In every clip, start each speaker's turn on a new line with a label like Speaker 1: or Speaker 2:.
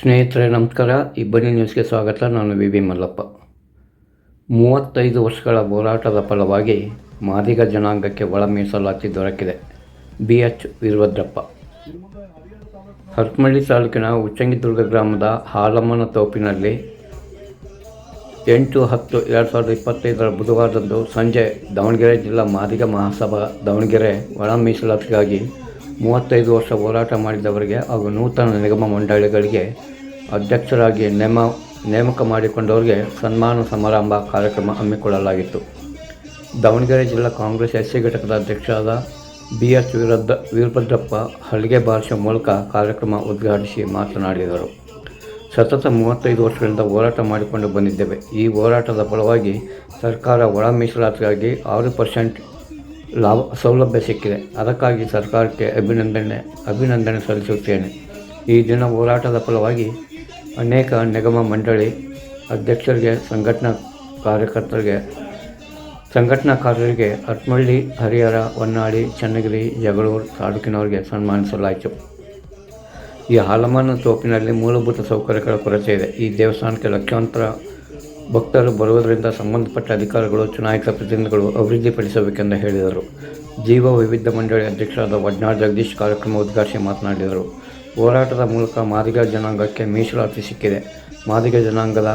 Speaker 1: ಸ್ನೇಹಿತರೆ, ನಮಸ್ಕಾರ. ಇಬ್ಬನಿ ನ್ಯೂಸ್ಗೆ ಸ್ವಾಗತ. ನಾನು ವಿ. ಬಿ ಮಲ್ಲಪ್ಪ. ಮೂವತ್ತೈದು ವರ್ಷಗಳ ಹೋರಾಟದ ಫಲವಾಗಿ ಮಾದಿಗ ಜನಾಂಗಕ್ಕೆ ಒಳ ಮೀಸಲಾತಿ ದೊರಕಿದೆ. ಬಿ. ಎಚ್. ವೀರಭದ್ರಪ್ಪ. ಹರಪನಹಳ್ಳಿ ತಾಲೂಕಿನ ಉಚ್ಚಂಗಿದುರ್ಗ ಗ್ರಾಮದ ಹಾಲಮ್ಮನ ತೋಪಿನಲ್ಲಿ ಎಂಟು ಹತ್ತು ಎರಡು ಸಾವಿರದ ಇಪ್ಪತ್ತೈದರ ಬುಧವಾರದಂದು ಸಂಜೆ ದಾವಣಗೆರೆ ಜಿಲ್ಲಾ ಮಾದಿಗ ಮಹಾಸಭಾ ದಾವಣಗೆರೆ ಒಳ ಮೀಸಲಾತಿಗಾಗಿ ಮೂವತ್ತೈದು ವರ್ಷ ಹೋರಾಟ ಮಾಡಿದವರಿಗೆ ಹಾಗೂ ನೂತನ ನಿಗಮ ಮಂಡಳಿಗಳಿಗೆ ಅಧ್ಯಕ್ಷರಾಗಿ ನೇಮ, ನೇಮಕ ಮಾಡಿಕೊಂಡವರಿಗೆ ಸನ್ಮಾನ ಸಮಾರಂಭ ಕಾರ್ಯಕ್ರಮ ಹಮ್ಮಿಕೊಳ್ಳಲಾಗಿತ್ತು. ದಾವಣಗೆರೆ ಜಿಲ್ಲಾ ಕಾಂಗ್ರೆಸ್ ಎಸ್ ಸಿ ಘಟಕದ ಅಧ್ಯಕ್ಷರಾದ ಬಿ ಎಸ್ ವೀರದ್ದ, ವೀರಭದ್ರಪ್ಪ ಹಲಿಗೆ ಭಾಷೆ ಮೂಲಕ ಕಾರ್ಯಕ್ರಮ ಉದ್ಘಾಟಿಸಿ ಮಾತನಾಡಿದರು. ಸತತ ಮೂವತ್ತೈದು ವರ್ಷಗಳಿಂದ ಹೋರಾಟ ಮಾಡಿಕೊಂಡು ಬಂದಿದ್ದೇವೆ. ಈ ಹೋರಾಟದ ಫಲವಾಗಿ ಸರ್ಕಾರ ಒಳ ಮೀಸಲಾತಿಗಾಗಿ ಆರು ಪರ್ಸೆಂಟ್ ಲಾಭ, ಸೌಲಭ್ಯ ಸಿಕ್ಕಿದೆ. ಅದಕ್ಕಾಗಿ ಸರ್ಕಾರಕ್ಕೆ ಅಭಿನಂದನೆ ಅಭಿನಂದನೆ ಸಲ್ಲಿಸುತ್ತೇನೆ. ಈ ದಿನ ಹೋರಾಟದ ಫಲವಾಗಿ ಅನೇಕ ನಿಗಮ ಮಂಡಳಿ ಅಧ್ಯಕ್ಷರಿಗೆ, ಸಂಘಟನಾ ಕಾರ್ಯಕರ್ತರಿಗೆ ಸಂಘಟನಾಕಾರರಿಗೆ ಹಟ್ಮಳ್ಳಿ ಹರಿಹರ, ಹೊನ್ನಾಳಿ, ಚನ್ನಗಿರಿ, ಜಗಳೂರು ತಾಲೂಕಿನವರಿಗೆ ಸನ್ಮಾನಿಸಲಾಯಿತು. ಈ ಹಾಲಮಾನ ತೋಪಿನಲ್ಲಿ ಮೂಲಭೂತ ಸೌಕರ್ಯಗಳ ಕೊರತೆ ಇದೆ. ಈ ದೇವಸ್ಥಾನಕ್ಕೆ ಲಕ್ಷಾಂತರ ಭಕ್ತರು ಬರುವುದರಿಂದ ಸಂಬಂಧಪಟ್ಟ ಅಧಿಕಾರಿಗಳು, ಚುನಾಯಿತ ಪ್ರತಿನಿಧಿಗಳು ಅಭಿವೃದ್ಧಿಪಡಿಸಬೇಕೆಂದು ಹೇಳಿದರು. ಜೀವ ವೈವಿಧ್ಯ ಮಂಡಳಿ ಅಧ್ಯಕ್ಷರಾದ ವಡ್ನಾಳ್ ಜಗದೀಶ್ ಕಾರ್ಯಕ್ರಮ ಉದ್ಘಾಟಿಸಿ ಮಾತನಾಡಿದರು. ಹೋರಾಟದ ಮೂಲಕ ಮಾದಿಗ ಜನಾಂಗಕ್ಕೆ ಮೀಸಲಾತಿ ಸಿಕ್ಕಿದೆ. ಮಾದಿಗ ಜನಾಂಗದ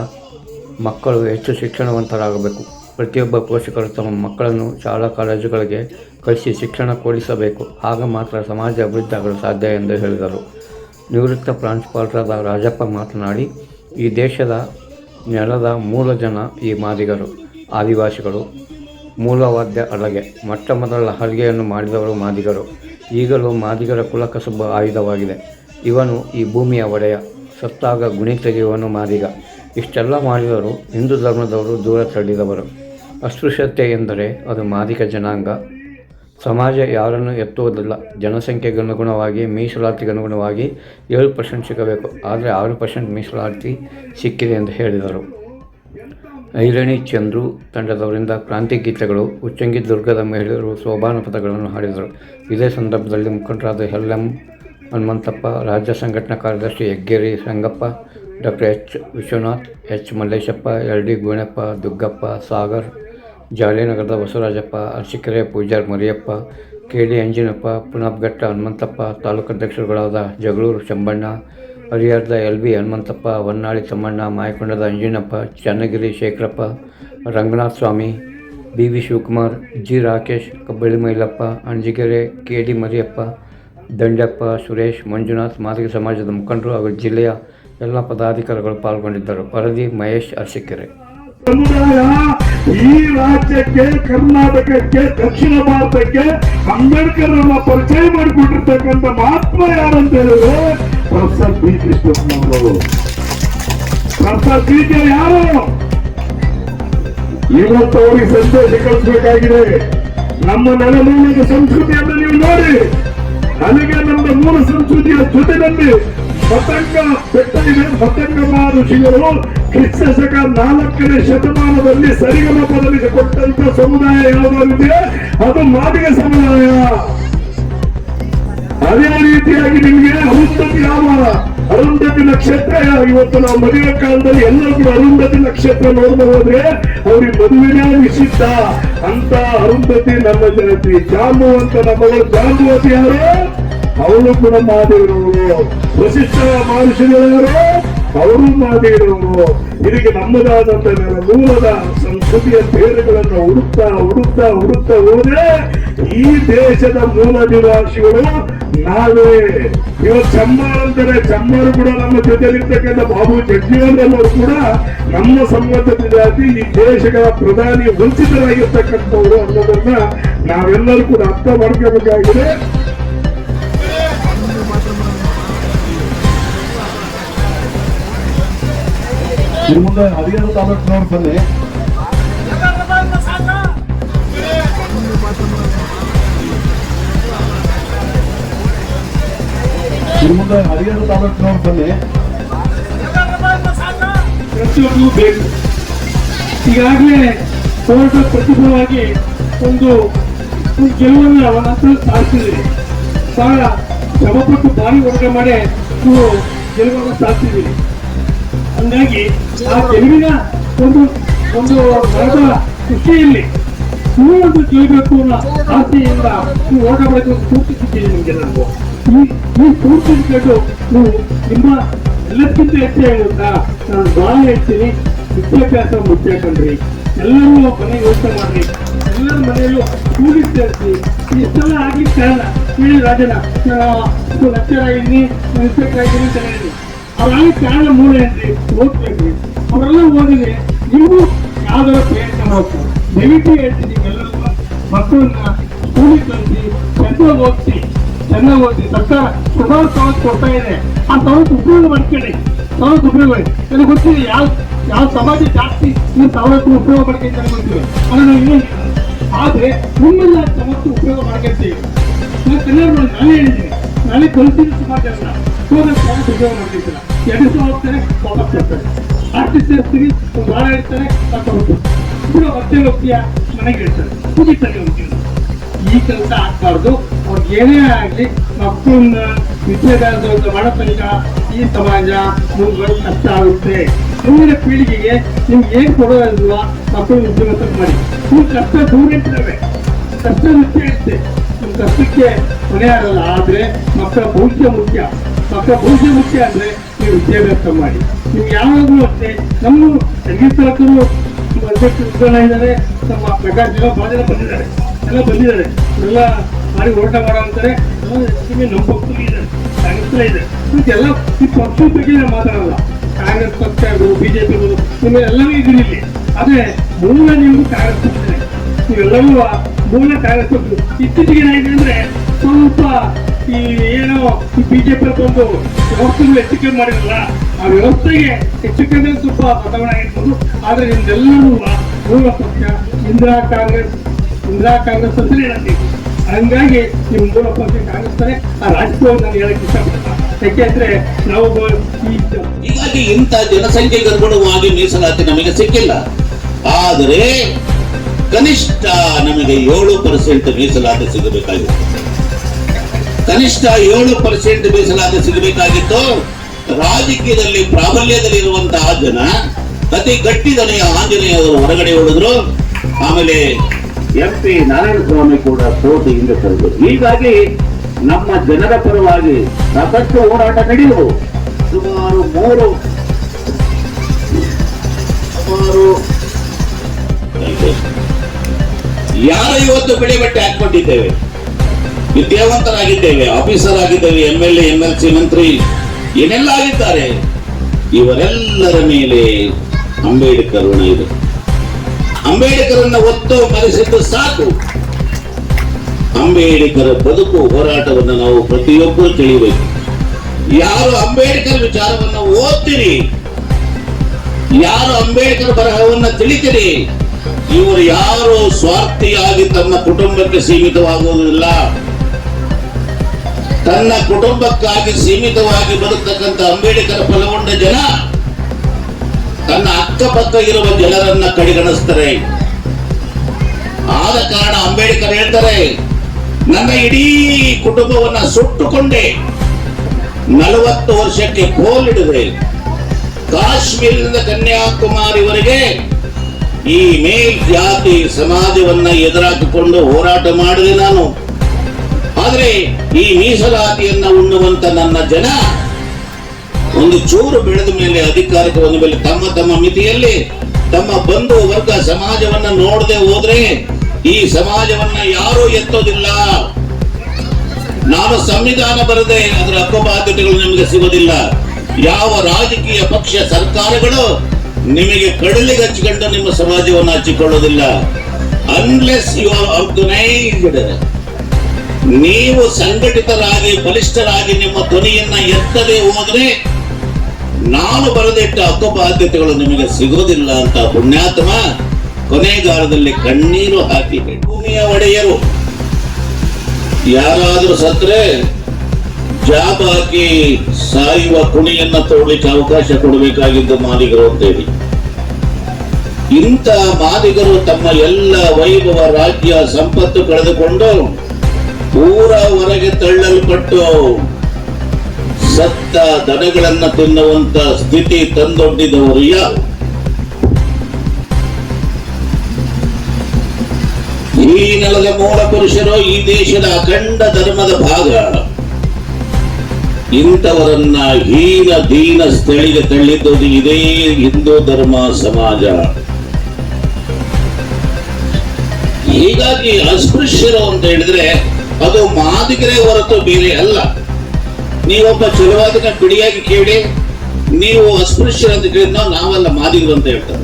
Speaker 1: ಮಕ್ಕಳು ಹೆಚ್ಚು ಶಿಕ್ಷಣವಂತರಾಗಬೇಕು. ಪ್ರತಿಯೊಬ್ಬ ಪೋಷಕರು ತಮ್ಮ ಮಕ್ಕಳನ್ನು ಶಾಲಾ ಕಾಲೇಜುಗಳಿಗೆ ಕಳಿಸಿ ಶಿಕ್ಷಣ ಕೊಡಿಸಬೇಕು. ಆಗ ಮಾತ್ರ ಸಮಾಜ ಅಭಿವೃದ್ಧಿ ಆಗಲು ಸಾಧ್ಯ ಎಂದು ಹೇಳಿದರು. ನಿವೃತ್ತ ಪ್ರಾಂಶುಪಾಲರಾದ ರಾಜಪ್ಪ ಮಾತನಾಡಿ, ಈ ದೇಶದ ನೆಲದ ಮೂಲ ಜನ ಈ ಮಾದಿಗರು, ಆದಿವಾಸಿಗಳು. ಮೂಲವಾದ್ಯ ಅಡಗೆ, ಮೊಟ್ಟ ಮೊದಲ ಹಲಿಗೆಯನ್ನು ಮಾಡಿದವರು ಮಾದಿಗರು. ಈಗಲೂ ಮಾದಿಗರ ಕುಲಕಸುಬ ಆಯುಧವಾಗಿದೆ. ಇವನು ಈ ಭೂಮಿಯ ಒಡೆಯ, ಸತ್ತಾಗ ಗುಣಿ ತೆಗೆಯುವನು ಮಾದಿಗ. ಇಷ್ಟೆಲ್ಲ ಮಾಡಿದವರು ಹಿಂದೂ ಧರ್ಮದವರು ದೂರ ತಳ್ಳಿದವರು. ಅಸ್ಪೃಶ್ಯತೆ ಎಂದರೆ ಅದು ಮಾದಿಗ ಜನಾಂಗ. ಸಮಾಜ ಯಾರನ್ನು ಎತ್ತುವುದಿಲ್ಲ. ಜನಸಂಖ್ಯೆಗೆ ಅನುಗುಣವಾಗಿ ಮೀಸಲಾತಿಗೆ ಅನುಗುಣವಾಗಿ ಏಳು ಪರ್ಸೆಂಟ್ ಸಿಗಬೇಕು. ಆದರೆ ಆರು ಪರ್ಸೆಂಟ್ ಮೀಸಲಾತಿ ಸಿಕ್ಕಿದೆ ಎಂದು ಹೇಳಿದರು. ಐರಣಿ ಚಂದ್ರು ತಂಡದವರಿಂದ ಕ್ರಾಂತಿ ಗೀತೆಗಳು ಉಚ್ಚಂಗಿ ದುರ್ಗದ ಮಹಿಳೆಯರು ಸೋಬಾನ ಪದಗಳನ್ನು ಹಾಡಿದರು. ಇದೇ ಸಂದರ್ಭದಲ್ಲಿ ಮುಖಂಡರಾದ ಎಲ್ ಎಂ ಹನುಮಂತಪ್ಪ, ರಾಜ್ಯ ಸಂಘಟನಾ ಕಾರ್ಯದರ್ಶಿ Yaggeri Sangappa, doctor H Vishwanath, H Malleshappa, L D Gunappa, Duggappa, Sagar ಜಾಲಿನಗರದ Basavarajappa, Arasikere Pujar Mariyappa K D Anjinappa, ಪುನಪ್ಘಟ್ಟ Hanumanthappa, ತಾಲೂಕು ಅಧ್ಯಕ್ಷರುಗಳಾದ ಜಗಳೂರು ಚಂಬಣ್ಣ, ಹರಿಹರದ L B Hanumanthappa, Honnali Thammanna, ಮಾಯಕೊಂಡದ Anjinappa, Channagiri Shekharappa, Ranganatha Swamy, B V Shivakumar, G Rakesh, Kabballi Mylappa, Anjigere K D Mariyappa Dandappa Suresh, Manjunath, Madiga ಸಮಾಜದ ಮುಖಂಡರು ಹಾಗೂ ಜಿಲ್ಲೆಯ ಎಲ್ಲ ಪದಾಧಿಕಾರಿಗಳು ಪಾಲ್ಗೊಂಡಿದ್ದರು. ವರದಿ ಮಹೇಶ್ ಅರಸೀಕೆರೆ.
Speaker 2: ಈ ರಾಜ್ಯಕ್ಕೆ, ಕರ್ನಾಟಕಕ್ಕೆ, ದಕ್ಷಿಣ ಭಾರತಕ್ಕೆ ಅಂಬೇಡ್ಕರ್ ಅನ್ನ ಪರಿಚಯ ಮಾಡಿಕೊಟ್ಟಿರ್ತಕ್ಕಂಥ ಮಹಾತ್ಮ ಯಾರಂತ ಹೇಳಿದ್ರೆ ಪ್ರೊಫೆಸರ್ ಬಿ. ಕೃಷ್ಣಪ್ಪನವರು ಪ್ರೊಫೆಸರ್ ಬಿ. ಕೆ. ಯಾರು? ಇವತ್ತು ಅವರಿಗೆ ಸಂದೇಶ ಕಳಿಸಬೇಕಾಗಿದೆ. ನಮ್ಮ ನೆಲಮೂಲದ ಸಂಸ್ಕೃತಿಯನ್ನು ನೀವು ನೋಡಿ. ನನಗೆ ನಮ್ಮ ಮೂಲ ಸಂಸ್ಕೃತಿಯ ಜೊತೆಯಲ್ಲಿ ಪತಂಗ ಬೆಟ್ಟ ಇದೆ ಪತಂಗ ಋಷಿಗಳು ಕ್ರಿಸ್ತ ಶಕ ನಾಲ್ಕನೇ ಶತಮಾನದಲ್ಲಿ ಸರಿಗಮಪದಲ್ಲಿ ಕೊಟ್ಟಂತ ಸಮುದಾಯ ಯಾವುದಾಗಿದೆ? ಅದು ಮಾದಿಗ ಸಮುದಾಯ. ಅದೇ ರೀತಿಯಾಗಿ ನಿಮಗೆ ಅರುಂಧತಿ ಯಾವ ಅರುಂಧತಿ ನಕ್ಷತ್ರ ಇವತ್ತು ನಾವು ಮದುವೆ ಕಾಲದಲ್ಲಿ ಎಲ್ಲರೂ ಕೂಡ ಅರುಂಧತಿ ನಕ್ಷತ್ರ ನೋಡಬಹುದ್ರೆ ಹೋದ್ರೆ ಅವ್ರಿಗೆ ಮದುವೆನೇ ನಿಶ್ಚಿತ ಅಂತ ಅರುಂಧತಿ ನಮ್ಮ ಜನತಿ, ಜಾಂಬು ಅಂತ ನಮ್ಮಗಳು ಜಾಂಬುವತಿ ಯಾರು? ಅವಳು ಕೂಡ ಮಾದೇವಿರವರು ವಸಿಷ್ಠ ಮಹರ್ಷಿಗಳವರು ಅವರು ಮಾದೇವಿರವರು ಇದಕ್ಕೆ ನಮ್ಮದಾದಂತ ಮೂಲದ ಸಂಸ್ಕೃತಿಯ ಬೇರುಗಳನ್ನು ಹುಡುಕ್ತಾ ಹುಡುಕ್ತಾ ಹುಡುಕ್ತಾ ಹೋದ್ರೆ ಈ ದೇಶದ ಮೂಲ ನಿವಾಸಿಗಳು ನಾವೇ. ಇವತ್ತು ಚಮ್ಮಾರ್ ಅಂತಾರೆ ಚಮ್ಮಾರು ಕೂಡ ನಮ್ಮ ಜೊತೆಲಿರ್ತಕ್ಕಂಥ ಬಾಬು ಜಗ್ಜೀವನ್ ಅವರು ಕೂಡ ನಮ್ಮ ಸಂಬಂಧದ ಜಾತಿ, ಈ ದೇಶಗಳ ಪ್ರಧಾನಿ, ವಂಚಿತರಾಗಿರ್ತಕ್ಕಂಥವ್ರು ಅನ್ನೋದನ್ನ ನಾವೆಲ್ಲರೂ ಕೂಡ ಅರ್ಥ ಮಾಡ್ಕೋಬೇಕಾಗಿದೆ. ಮುಂದೆ ಹರಿಹರ ತಾಲೂಕಿನವ್ರು ಬನ್ನಿ. ಮುಂದೆ ಹರಿಹರ ತಾಲೂಕಿನವ್ರು ಬನ್ನಿ.
Speaker 3: ಬೇಕು. ಈಗಾಗಲೇ ಕೋರ್ಟ್ ಪ್ರತಿಫಲವಾಗಿ ಒಂದು ಗೆಲುವನ್ನು ಅವನಂತರ ಸಾಧಿಸಿದೆ ಬಹಳ ಶ್ರಮಪಟ್ಟು ಭಾರಿ ಹೊರಗೆ ಮಾಡಿ ನೀವು ಗೆಲುವನ್ನು ಸಾಧಿಸಿದ್ದೀರಿ ಹಂಗಾಗಿ ಆ ಗೆಲುವಿನ ಒಂದು ಒಂದು ಮರದ ಖುಷಿಯಲ್ಲಿ ಒಂದು ಗೆಲ್ಲಬೇಕು ಅನ್ನೋ ಆಸೆಯಿಂದ ನೀವು ಓಟ ಸ್ಫೂರ್ತಿ ಸಿಕ್ಕಿದೆ ನಿಮಗೆ ನಾವು ಈ ಈ ಸಿಕ್ಕಿಟ್ಟು ನೀವು ನಿಮ್ಮ ಎಲ್ಲಕ್ಕಿಂತ ಹೆಚ್ಚು ಹೇಳುತ್ತಾ, ನಾನು ಬಹಳ ಹೇಳ್ತೀನಿ, ವಿದ್ಯಾಭ್ಯಾಸ ಮುಖ್ಯ ಕಣ್ರಿ. ಎಲ್ಲರೂ ಮನೆ ಯೋಚನೆ ಮಾಡ್ರಿ. ಎಲ್ಲರ ಮನೆಯಲ್ಲೂ ಕೂಲಿ ಸೇರಿಸಿ. ಇಷ್ಟೆಲ್ಲ ಆಗಿ ಕಾರಣ ಹೇಳಿ ರಾಜನ ನಾನು ಲೆಕ್ಚರ್ ಆಗಿದ್ದೀನಿ ಇನ್ಸ್ಪೆಕ್ಟರ್ ಆಗಿದ್ದೀನಿ ಅಂತ ಅವ್ರಾಗಿ ಕಾರಣ ಮೂಲ ಏನ್ರಿ ಓದ್ಬೇಕ್ರಿ ಅವರೆಲ್ಲ ಓದಿದ್ರೆ ನೀವು ಯಾವ್ದಾರ ಪ್ರಯತ್ನ ಮಾಡ್ತಾರೆ. ದಯವಿಟ್ಟು ಹೇಳ್ತೀನಿ ಎಲ್ಲರೂ ಮಕ್ಕಳನ್ನ ಸ್ಕೂಲಿಗೆ ಕಳಿಸಿ, ಚೆನ್ನಾಗಿ ಓದಿಸಿ ಚೆನ್ನಾಗಿ ಓದಿಸಿ. ಸರ್ಕಾರ ಸುಮಾರು ಸವಲತ್ತು ಕೊಡ್ತಾ ಇದೆ. ಆ ಸವಲತ್ತು ಉಪಯೋಗ ಮಾಡ್ಕೊಳ್ಳಿ ಸವಲತ್ತು ಉಪಯೋಗ ನನಗೆ ಗೊತ್ತಿದೆ ಯಾವ ಯಾವ ಸಮಾಜ ಜಾಸ್ತಿ ಈ ಸವಲತ್ತು ಉಪಯೋಗ ಮಾಡ್ಕೊಂತಾರೆ ಗೊತ್ತಿದೆ ಅದು ನಾವು ಇನ್ನೂ ಆದ್ರೆ ನಿಮ್ಮೆಲ್ಲ ಸವಲತ್ತು ಉಪಯೋಗ ಮಾಡ್ಕೊಳ್ತೀವಿ ನಾನು ಕನ್ನಡ ನೋಡಿ ನಾನೇ ಹೇಳಿದ್ದೀನಿ. ನಾನೇ ಕಲಿಸಿದ ಸುಮಾರು ಜನ ಉಪಯೋಗ ಮಾಡ್ತಿರ್ತಿಲ್ಲ ಎರಡು ಸಾವಿರ ಹೋಗ್ತಾರೆ ವಾಪಸ್ ಬರ್ತಾರೆ ಆರ್ಟಿಸ್ಟ್ ಸೇರಿಸ್ತೀವಿ ಒಂದು ವಾರ ಇರ್ತಾರೆ ಕೂಡ ಮತ್ತೆ ವ್ಯಕ್ತಿಯ ಮನೆಗೆ ಇರ್ತಾರೆ ಮುಗಿತಾರೆ ಈ ಕೆಲಸ ಆಗ್ಬಾರ್ದು. ಅವ್ರಿಗೆ ಏನೇ ಆಗ್ಲಿ ಮಕ್ಕಳನ್ನ ವಿದ್ಯಾಭ್ಯಾಸ ಮಾಡೋ ತನಕ ಈ ಸಮಾಜ ಮುಂದುವರೆ ಕಷ್ಟ ಆಗುತ್ತೆ. ಮುಂದಿನ ಪೀಳಿಗೆಗೆ ನಿಮ್ಗೆ ಏನು ಕೊಡೋದಿಲ್ವಾ ಮಕ್ಕಳು ವಿದ್ಯಾಭ್ಯಾಸ ಮಾಡಿ. ನಿಮ್ ಕಷ್ಟ ದೂರ ಇರ್ತವೆ. ಕಷ್ಟ ಮುಖ್ಯ ಇರುತ್ತೆ. ನಿಮ್ಮ ಕಷ್ಟಕ್ಕೆ ಕೊನೆ ಆಗಲ್ಲ. ಆದ್ರೆ ಮಕ್ಕಳ ಭವಿಷ್ಯ ಮುಖ್ಯ. ಮಕ್ಕಳ ಭವಿಷ್ಯ ಮುಖ್ಯ ಅಂದ್ರೆ ನೀವು ವಿದ್ಯಾಭ್ಯಾಸ ಮಾಡಿ. ನೀವು ಯಾವಾಗಲೂ ಅಷ್ಟೇ, ನಮ್ಮ ಸಂಗೀತಕರು ಅಧ್ಯಕ್ಷರು ಇದ್ದಾರೆ ನಮ್ಮ ಪ್ರಕಾಶ್ ಜನ ಬಹಳ ಜನ ಬಂದಿದ್ದಾರೆ, ಎಲ್ಲ ಬಂದಿದ್ದಾರೆ. ಎಲ್ಲ ಭಾರಿ ಹೋರಾಟ ಮಾಡೋ ಅಂತಾರೆ. ನಮ್ಮ ಪಕ್ಷದಲ್ಲಿ ಇದೆ ಕಾಂಗ್ರೆಸ್ ಇದೆ. ಎಲ್ಲ ಈ ಪಕ್ಷದ ಬಗ್ಗೆ ನಾನು ಮಾತಾಡಲ್ಲ. ಕಾಂಗ್ರೆಸ್ ಪಕ್ಷ ಆಗ್ಬೋದು ಬಿಜೆಪಿ ಜೆ ನಿಮ್ಮ ಎಲ್ಲವೂ ಇದ್ದೀರಿ ಇಲ್ಲಿ. ಆದರೆ ಮೂಲ ನೀವು ಕಾಂಗ್ರೆಸ್ ಪಕ್ಷ ನೀವೆಲ್ಲವೂ ಮೂಲ ಕಾಂಗ್ರೆಸ್ ಪಕ್ಷ ಇತ್ತೀಚೆಗೆ ಏನಾಗಿದೆ ಅಂದ್ರೆ ಸ್ವಲ್ಪ ಈ ಬಿಜೆಪಿ ಬಂದು ವ್ಯವಸ್ಥೆಗಳು ಹೆಚ್ಚು ಕಮ್ಮಿ ಮಾಡಿರಲ್ಲ, ಆ ವ್ಯವಸ್ಥೆಗೆ ಹೆಚ್ಚು ಕಮ್ಮಿ ಸ್ವಲ್ಪ ಬದಲಾವಣೆ ಆಗಿರ್ಬೋದು. ಆದ್ರೆ ನಿಮ್ದೆಲ್ಲರೂ ಮೂಲ ಪಕ್ಷ ಇಂದಿರಾ ಕಾಂಗ್ರೆಸ್ ಇಂದಿರಾ ಕಾಂಗ್ರೆಸ್ ಅಂತ ಹೇಳಬೇಕು ಹಂಗಾಗಿ ನಿಮ್ ಮೂಲ ಪಕ್ಷ ಕಾಂಗ್ರೆಸ್ ತಾನೆ ಆ ರಾಜಕೀಯವನ್ನು ನಾನು ಹೇಳಕ್ ಇಷ್ಟಪಡ್ತಾ ಯಾಕೆಂದ್ರೆ ನಾವು
Speaker 4: ಹೀಗಾಗಿ ಇಂಥ ಜನಸಂಖ್ಯೆಗೆ ಅನುಗುಣವಾಗಿ ಮೀಸಲಾತಿ ನಮಗೆ ಸಿಕ್ಕಿಲ್ಲ. ಆದರೆ ಕನಿಷ್ಠ ನಮಗೆ ಏಳು ಪರ್ಸೆಂಟ್ ಮೀಸಲಾತಿ ಸಿಗಬೇಕಾಗಿತ್ತು ಕನಿಷ್ಠ ಏಳು ಪರ್ಸೆಂಟ್ ಮೀಸಲಾತಿ ಸಿಗಬೇಕಾಗಿತ್ತು. ರಾಜಕೀಯದಲ್ಲಿ ಪ್ರಾಬಲ್ಯದಲ್ಲಿರುವಂತಹ ಜನ, ಅತಿ ಗಟ್ಟಿದನೆಯ ಆಂಜನೇಯ ಹೊರಗಡೆ ಹೊಡೆದ್ರು ಆಮೇಲೆ ಎಂ ಪಿ ನಾರಾಯಣಸ್ವಾಮಿ ಕೂಡ ಸೋಟಿಯಿಂದ ಕರೆದು. ಹೀಗಾಗಿ ನಮ್ಮ ಜನರ ಪರವಾಗಿ ಸಾಕಷ್ಟು ಹೋರಾಟ ನಡೆಯುವು ಸುಮಾರು ಮೂರು, ಸುಮಾರು ಯಾರು ಇವತ್ತು ಬಿಳಿ ಬಟ್ಟೆ ಹಾಕೊಂಡಿದ್ದೇವೆ ವಿದ್ಯಾವಂತರಾಗಿದ್ದೇವೆ ಆಫೀಸರ್ ಆಗಿದ್ದೇವೆ M L M L C ಮಂತ್ರಿ, ಏನೆಲ್ಲ ಆಗಿದ್ದಾರೆ, ಇವರೆಲ್ಲರ ಮೇಲೆ ಅಂಬೇಡ್ಕರ್ ಋಣ ಇದೆ ಅಂಬೇಡ್ಕರನ್ನ ಒತ್ತು ಮರೆಸಿದ್ದು ಸಾಕು. ಅಂಬೇಡ್ಕರ್ ಬದುಕು ಹೋರಾಟವನ್ನು ನಾವು ಪ್ರತಿಯೊಬ್ಬರು ತಿಳಿಯಬೇಕು ಯಾರು ಅಂಬೇಡ್ಕರ್ ವಿಚಾರವನ್ನು ಓದ್ತೀರಿ, ಯಾರು ಅಂಬೇಡ್ಕರ್ ಬರಹವನ್ನ ತಿಳಿತೀರಿ, ಇವರು ಯಾರು ಸ್ವಾರ್ಥಿಯಾಗಿ ತಮ್ಮ ಕುಟುಂಬಕ್ಕೆ ಸೀಮಿತವಾಗುವುದಿಲ್ಲ. ತನ್ನ ಕುಟುಂಬಕ್ಕಾಗಿ ಸೀಮಿತವಾಗಿ ಬದುಕ್ತಕ್ಕಂಥ ಅಂಬೇಡ್ಕರ್ ಫಲಗೊಂಡ ಜನ ತನ್ನ ಅಕ್ಕಪಕ್ಕ ಇರುವ ಜನರನ್ನ ಕಡೆಗಣಿಸ್ತಾರೆ. ಆದ ಕಾರಣ ಅಂಬೇಡ್ಕರ್ ಹೇಳ್ತಾರೆ, ನನ್ನ ಇಡೀ ಕುಟುಂಬವನ್ನ ಸುಟ್ಟುಕೊಂಡೆ. ನಲವತ್ತು ವರ್ಷಕ್ಕೆ ಕೋಲಿಡಿದೆ ಕಾಶ್ಮೀರದಿಂದ ಕನ್ಯಾಕುಮಾರಿವರೆಗೆ ಈ ಮೇಲ್ ಜಾತಿ ಸಮಾಜವನ್ನ ಎದುರಾಕಿಕೊಂಡು ಹೋರಾಟ ಮಾಡಿದೆ ನಾನು. ಆದ್ರೆ ಈ ಮೀಸಲಾತಿಯನ್ನ ಉಣ್ಣುವಂತ ನನ್ನ ಜನ ಒಂದು ಚೂರು ಬೆಳೆದ ಮೇಲೆ ಅಧಿಕಾರಕ್ಕೆ ಬಂದ ಮೇಲೆ ತಮ್ಮ ತಮ್ಮ ಮಿತಿಯಲ್ಲಿ ತಮ್ಮ ಬಂಧು ವರ್ಗ ಸಮಾಜವನ್ನ ನೋಡದೆ ಹೋದ್ರೆ ಈ ಸಮಾಜವನ್ನ ಯಾರೂ ಎತ್ತೋದಿಲ್ಲ. ನಾನು ಸಂವಿಧಾನ ಬರದೆ ಅದರ ಹಕ್ಕು ನಿಮಗೆ ಸಿಗೋದಿಲ್ಲ. ಯಾವ ರಾಜಕೀಯ ಪಕ್ಷ ಸರ್ಕಾರಗಳು ನಿಮಗೆ ಕಡಲಿಗೆ ಹಚ್ಚಿಕೊಂಡು ನಿಮ್ಮ ಸಮಾಜವನ್ನು ಹಚ್ಚಿಕೊಳ್ಳೋದಿಲ್ಲ. ಅನ್ಲೆಸ್ ಯು ಆರ್ ಆರ್ಗನೈಸ್ಡ್ ನೀವು ಸಂಘಟಿತರಾಗಿ, ಬಲಿಷ್ಠರಾಗಿ ನಿಮ್ಮ ಧ್ವನಿಯನ್ನ ಎತ್ತದೆ ಹೋದ್ರೆ ನಾನು ಬರೆದಿಟ್ಟ ಹಕ್ಕು ಬಾಧ್ಯತೆಗಳು ನಿಮಗೆ ಸಿಗೋದಿಲ್ಲ ಅಂತ ಪುಣ್ಯಾತ್ಮ ಕೊನೆಗಾಲದಲ್ಲಿ ಕಣ್ಣೀರು ಹಾಕಿ ಭೂಮಿಯ ಒಡೆಯರು. ಯಾರಾದರೂ ಸತ್ರೆ ಜಾಬ್ ಹಾಕಿ ಸಾಯುವ ಕುಣಿಯನ್ನ ತೋಡ್ಲಿಕ್ಕೆ ಅವಕಾಶ ಕೊಡಬೇಕಾಗಿದ್ದು ಮಾಲಿಗರು ಅಂತೇಳಿ. ಇಂಥ ಮಾಲಿಗರು ತಮ್ಮ ಎಲ್ಲ ವೈಭವ, ರಾಜ್ಯ, ಸಂಪತ್ತು ಕಳೆದುಕೊಂಡು ಊರ ಹೊರಗೆ ತಳ್ಳಲ್ಪಟ್ಟು ಸತ್ತ ದನಗಳನ್ನ ತಿನ್ನುವಂತ ಸ್ಥಿತಿ ತಂದೊಡ್ಡಿದವರು ಯಾರು ಈ ನೆಲದ ಮೂಲ ಪುರುಷರು ಈ ದೇಶದ ಅಖಂಡ ಧರ್ಮದ ಭಾಗ. ಇಂಥವರನ್ನ ಹೀನ ದೀನ ಸ್ಥಳಿಗೆ ತಳ್ಳಿದ್ದು ಇದೇ ಹಿಂದೂ ಧರ್ಮ ಸಮಾಜ. ಹೀಗಾಗಿ ಅಸ್ಪೃಶ್ಯರು ಅಂತ ಹೇಳಿದ್ರೆ ಅದು ಮಾದಿಗರೇ ಹೊರತು ಬೇರೆ ಅಲ್ಲ. ನೀವೊಬ್ಬ ಚಲುವಾದಿನ ಬಿಡಿಯಾಗಿ ಕೇಳಿ, ನೀವು ಅಸ್ಪೃಶ್ಯರು ಅಂತ ಕೇಳಿದ ನಾವಲ್ಲ ಮಾದಿಗರು ಅಂತ ಹೇಳ್ತಾರೆ.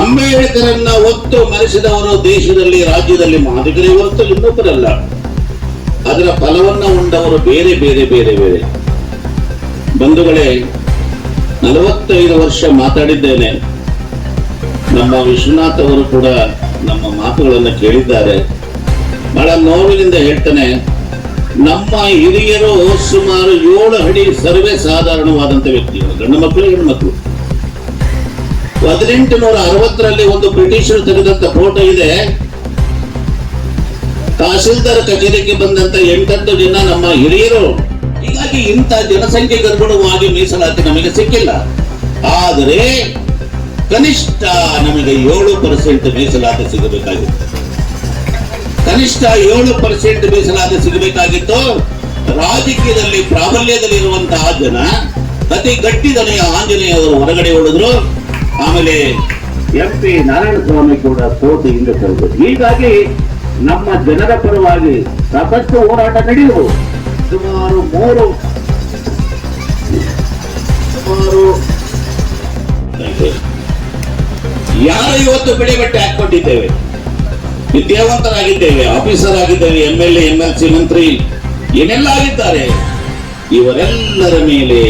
Speaker 4: ಅಂಬೇಡ್ಕರನ್ನ ಒತ್ತು ಮರೆಸಿದವರು ದೇಶದಲ್ಲಿ, ರಾಜ್ಯದಲ್ಲಿ ಮಾದಿಗರೇ ಹೊರತು ಇನ್ನೊಬ್ಬರಲ್ಲ. ಅದರ ಫಲವನ್ನ ಉಂಡವರು ಬೇರೆ ಬೇರೆ ಬೇರೆ ಬೇರೆ. ಬಂಧುಗಳೇ, ನಲವತ್ತೈದು ವರ್ಷ ಮಾತಾಡಿದ್ದೇನೆ. ನಮ್ಮ ವಿಶ್ವನಾಥ್ ಅವರು ಕೂಡ ನಮ್ಮ ಮಾತುಗಳನ್ನು ಕೇಳಿದ್ದಾರೆ. ಬಹಳ ನೋವಿನಿಂದ ಹೇಳ್ತಾನೆ, ನಮ್ಮ ಹಿರಿಯರು ಸುಮಾರು ಏಳು ಅಡಿ ಸರ್ವೇ ಸಾಧಾರಣವಾದಂತ ವ್ಯಕ್ತಿಗಳು ಗಂಡು ಮಕ್ಕಳು, ಹೆಣ್ಣು ಮಕ್ಕಳು. ಹದಿನೆಂಟು ನೂರ ಅರವತ್ತರಲ್ಲಿ ಒಂದು ಬ್ರಿಟಿಷರು ತೆಗೆದಂತ ಫೋಟೋ ಇದೆ. ತಹಸೀಲ್ದಾರ್ ಕಚೇರಿಗೆ ಬಂದಂತ ಎಂಟತ್ತು ಜನ ನಮ್ಮ ಹಿರಿಯರು, ಹೀಗಾಗಿ ಇಂಥ ಜನಸಂಖ್ಯೆಗೆ ಅನುಗುಣವಾಗಿ ಮೀಸಲಾತಿ ನಮಗೆ ಸಿಕ್ಕಿಲ್ಲ. ಆದರೆ ಕನಿಷ್ಠ ನಮಗೆ ಏಳು ಪರ್ಸೆಂಟ್ ಮೀಸಲಾತಿ ಸಿಗಬೇಕಾಗಿತ್ತು. ಕನಿಷ್ಠ ಏಳು ಪರ್ಸೆಂಟ್ ಮೀಸಲಾತಿ ಸಿಗಬೇಕಾಗಿತ್ತು. ರಾಜಕೀಯದಲ್ಲಿ ಪ್ರಾಬಲ್ಯದಲ್ಲಿರುವಂತಹ ಜನ, ಅತಿ ಗಟ್ಟಿದನೆಯ ಆಂಜನೇಯವರು ಹೊರಗಡೆ ಹೊಡೆದ್ರು ಆಮೇಲೆ ಎಂ ಪಿ ನಾರಾಯಣಸ್ವಾಮಿ ಕೂಡ ಸೋತು ಹಿಂದೆ ತರಬೇಕು ಹೀಗಾಗಿ ನಮ್ಮ ಜನರ ಪರವಾಗಿ ಸಾಕಷ್ಟು ಹೋರಾಟ ನಡೆಯುವು ಸುಮಾರು ಮೂರು ಸುಮಾರು ಯಾರು ಇವತ್ತು ಬಿಳಿ ಬಟ್ಟೆ ಹಾಕೊಂಡಿದ್ದೇವೆ ವಿದ್ಯಾವಂತರಾಗಿದ್ದೇವೆ ಆಫೀಸರ್ ಆಗಿದ್ದೇವೆ M L M L C ಮಂತ್ರಿ, ಏನೆಲ್ಲ ಆಗಿದ್ದಾರೆ, ಇವರೆಲ್ಲರ ಮೇಲೆ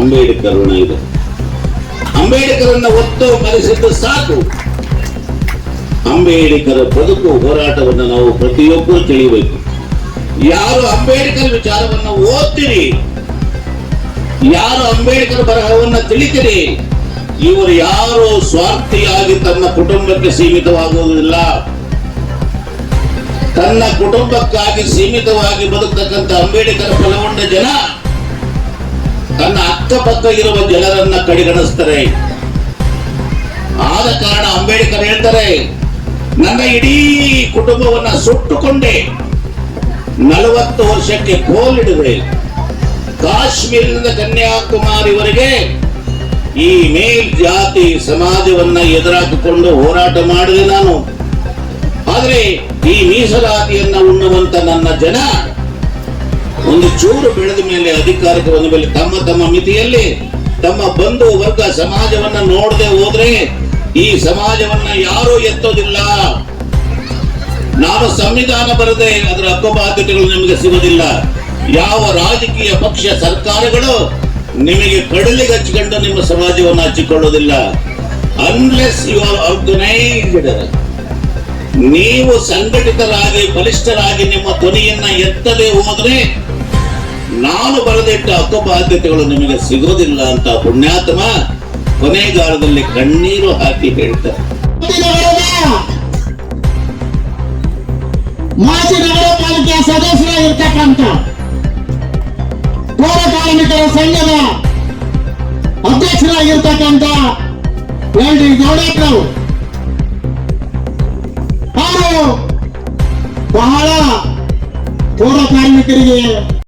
Speaker 4: ಅಂಬೇಡ್ಕರ್ ಋಣ ಇದೆ. ಅಂಬೇಡ್ಕರನ್ನ ಒತ್ತು ಕಲಿಸಿದ್ದು ಸಾಕು. ಅಂಬೇಡ್ಕರ್ ಬದುಕು ಹೋರಾಟವನ್ನು ನಾವು ಪ್ರತಿಯೊಬ್ಬರು ತಿಳಿಯಬೇಕು ಯಾರು ಅಂಬೇಡ್ಕರ್ ವಿಚಾರವನ್ನು ಓದ್ತೀರಿ, ಯಾರು ಅಂಬೇಡ್ಕರ್ ಬರಹವನ್ನು ತಿಳಿತೀರಿ, ಇವರು ಯಾರು ಸ್ವಾರ್ಥಿಯಾಗಿ ತನ್ನ ಕುಟುಂಬಕ್ಕೆ ಸೀಮಿತವಾಗುವುದಿಲ್ಲ. ತನ್ನ ಕುಟುಂಬಕ್ಕಾಗಿ ಸೀಮಿತವಾಗಿ ಬದುಕತಕ್ಕಂಥ ಅಂಬೇಡ್ಕರ್ ಫಲಗೊಂಡ ಜನ ತನ್ನ ಅಕ್ಕಪಕ್ಕ ಇರುವ ಜನರನ್ನ ಕಡೆಗಣಿಸ್ತಾರೆ. ಆದ ಕಾರಣ ಅಂಬೇಡ್ಕರ್ ಹೇಳ್ತಾರೆ, ನನ್ನ ಇಡೀ ಕುಟುಂಬವನ್ನ ಸುಟ್ಟುಕೊಂಡೆ, ನಲವತ್ತು ವರ್ಷಕ್ಕೆ ಕೋಲಿಡುವೆ. ಕಾಶ್ಮೀರದಿಂದ ಕನ್ಯಾಕುಮಾರಿವರೆಗೆ ಈ ಮೇಲ್ ಜಾತಿ ಸಮಾಜವನ್ನ ಎದುರಾಕಿಕೊಂಡು ಹೋರಾಟ ಮಾಡಿದೆ ನಾನು. ಆದ್ರೆ ಈ ಮೀಸಲಾತಿಯನ್ನ ಉಣ್ಣುವಂತ ನನ್ನ ಜನ ಒಂದು ಚೂರು ಬೆಳೆದ ಮೇಲೆ ಅಧಿಕಾರಕ್ಕೆ ಬಂದ ಮೇಲೆ ತಮ್ಮ ತಮ್ಮ ಮಿತಿಯಲ್ಲಿ ತಮ್ಮ ಬಂಧು ವರ್ಗ ಸಮಾಜವನ್ನ ನೋಡದೆ ಹೋದ್ರೆ ಈ ಸಮಾಜವನ್ನ ಯಾರೂ ಎತ್ತೋದಿಲ್ಲ. ನಾನು ಸಂವಿಧಾನ ಬರದೆ ಅದರ ಹಕ್ಕುಬಾಧ್ಯತೆಗಳು ನಿಮಗೆ ಸಿಗೋದಿಲ್ಲ ಯಾವ ರಾಜಕೀಯ ಪಕ್ಷ ಸರ್ಕಾರಗಳು ನಿಮಗೆ ಕಡಲಿಗೆ ಹಚ್ಚಿಕೊಂಡು ನಿಮ್ಮ ಸಮಾಜವನ್ನು ಹಚ್ಚಿಕೊಳ್ಳೋದಿಲ್ಲ. ಅನ್ಲೆಸ್ ಯು ಆರ್ ಆರ್ಗನೈಸ್ಡ್ ನೀವು ಸಂಘಟಿತರಾಗಿ, ಬಲಿಷ್ಠರಾಗಿ ನಿಮ್ಮ ಧ್ವನಿಯನ್ನ ಎತ್ತದೆ ಹೋದ್ರೆ ನಾನು ಬರೆದಿಟ್ಟ ಹಕ್ಕು ಬಾಧ್ಯತೆಗಳು ನಿಮಗೆ ಸಿಗೋದಿಲ್ಲ ಅಂತ ಪುಣ್ಯಾತ್ಮ ಕೊನೆಗಾಲದಲ್ಲಿ ಕಣ್ಣೀರು ಹಾಕಿ ಹೇಳ್ತಾರೆ.
Speaker 5: ಮಾಜಿ ನಗರ ಪಾಲಿಕೆಯ ಸದಸ್ಯರಾಗಿರ್ತಕ್ಕಂಥ ಪೌರ ಕಾರ್ಮಿಕರ ಸಂಘದ ಅಧ್ಯಕ್ಷರಾಗಿರ್ತಕ್ಕಂಥ ಎಲ್ ಡಿ ಬಹಳ ಪೌರ ಕಾರ್ಮಿಕರಿಗೆ